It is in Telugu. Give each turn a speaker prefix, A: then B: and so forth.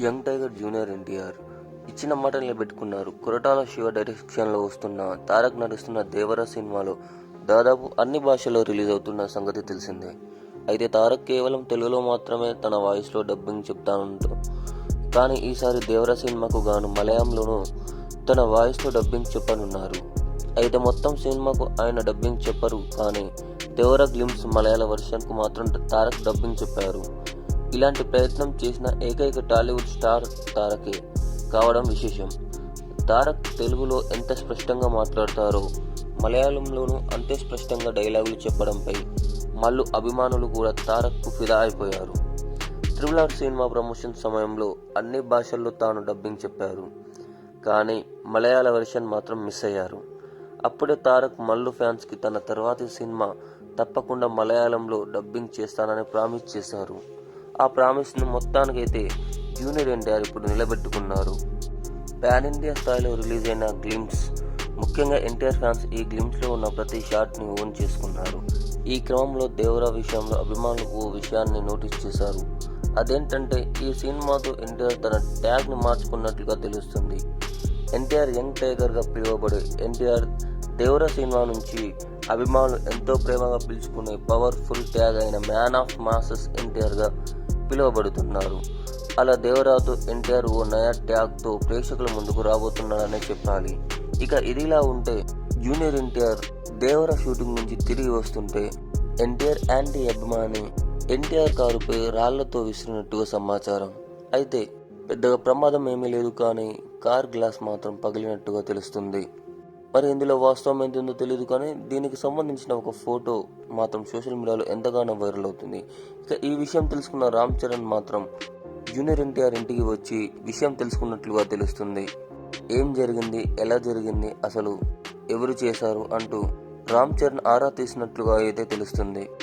A: యంగ్ టైగర్ జూనియర్ ఎన్టీఆర్ ఇచ్చిన మాట నిలబెట్టుకున్నారు కొరటాల శివ డైరెక్షన్లో వస్తున్న తారక్ నడుస్తున్న దేవర సినిమాలో దాదాపు అన్ని భాషల్లో రిలీజ్ అవుతున్న సంగతి తెలిసిందే. అయితే తారక్ కేవలం తెలుగులో మాత్రమే తన వాయిస్లో డబ్బింగ్ చెప్తానంటూ కానీ ఈసారి దేవర సినిమాకు గాను మలయాంలోనూ తన వాయిస్తో డబ్బింగ్ చెప్పనున్నారు. అయితే మొత్తం సినిమాకు ఆయన డబ్బింగ్ చెప్పరు కానీ దేవర గ్లిమ్స్ మలయాళ వర్షన్కు మాత్రం తారక్ డబ్బింగ్ చెప్పారు. ఇలాంటి ప్రయత్నం చేసిన ఏకైక టాలీవుడ్ స్టార్ తారకే కావడం విశేషం. తారక్ తెలుగులో ఎంత స్పష్టంగా మాట్లాడతారో మలయాళంలోనూ అంతే స్పష్టంగా డైలాగులు చెప్పడంపై మళ్ళు అభిమానులు కూడా తారక్కు ఫిదా అయిపోయారు. త్రిబుల్ ఆర్ సినిమా ప్రమోషన్ సమయంలో అన్ని భాషల్లో తాను డబ్బింగ్ చెప్పారు. కానీ మలయాళ వెర్షన్ మాత్రం మిస్ అయ్యారు. అప్పుడే తారక్ మల్లు ఫ్యాన్స్కి తన తర్వాతి సినిమా తప్పకుండా మలయాళంలో డబ్బింగ్ చేస్తానని ప్రామిస్ చేశారు. ఆ ప్రామిస్ను మొత్తానికైతే జూనియర్ ఎన్టీఆర్ ఇప్పుడు నిలబెట్టుకున్నారు. పాన్ ఇండియా స్థాయిలో రిలీజ్ అయిన గ్లిమ్స్ ముఖ్యంగా ఎన్టీఆర్ ఫ్యాన్స్ ఈ గ్లిమ్స్లో ఉన్న ప్రతి షాట్ని ఓన్ చేసుకున్నారు. ఈ క్రమంలో దేవరా విషయంలో అభిమానులు ఓ విషయాన్ని నోటీస్ చేశారు. అదేంటంటే ఈ సినిమాతో ఎన్టీఆర్ తన ట్యాగ్ను మార్చుకున్నట్లుగా తెలుస్తుంది. ఎన్టీఆర్ యంగ్ టైగర్గా పిలువబడే ఎన్టీఆర్ దేవర సినిమా నుంచి అభిమానులు ఎంతో ప్రేమగా పిలుచుకునే పవర్ఫుల్ ట్యాగ్ అయిన మ్యాన్ ఆఫ్ మాసెస్ ఎన్టీఆర్గా పిలువబడుతున్నారు. అలా దేవరాతో ఎన్టీఆర్ ఓ నయా ట్యాగ్తో ప్రేక్షకుల ముందుకు రాబోతున్నాడనే చెప్పాలి. ఇక ఇదిలా ఉంటే జూనియర్ ఎన్టీఆర్ దేవర షూటింగ్ నుంచి తిరిగి వస్తుంటే ఎన్టీఆర్ యాంటీ అభిమాని ఎన్టీఆర్ కారుపై రాళ్ళతో విసిరినట్టుగా సమాచారం. అయితే పెద్దగా ప్రమాదం ఏమీ లేదు కానీ కార్ గ్లాస్ మాత్రం పగిలినట్టుగా తెలుస్తుంది. మరి ఇందులో వాస్తవం ఏంటుందో తెలియదు కానీ దీనికి సంబంధించిన ఒక ఫోటో మాత్రం సోషల్ మీడియాలో ఎంతగానో వైరల్ అవుతుంది. ఇక ఈ విషయం తెలుసుకున్న రామ్ చరణ్ మాత్రం జూనియర్ ఎన్టీఆర్ ఇంటికి వచ్చి విషయం తెలుసుకున్నట్లుగా తెలుస్తుంది. ఏం జరిగింది? ఎలా జరిగింది? అసలు ఎవరు చేశారు? అంటూ రామ్ చరణ్ ఆరా తీసినట్లుగా అయితే తెలుస్తుంది.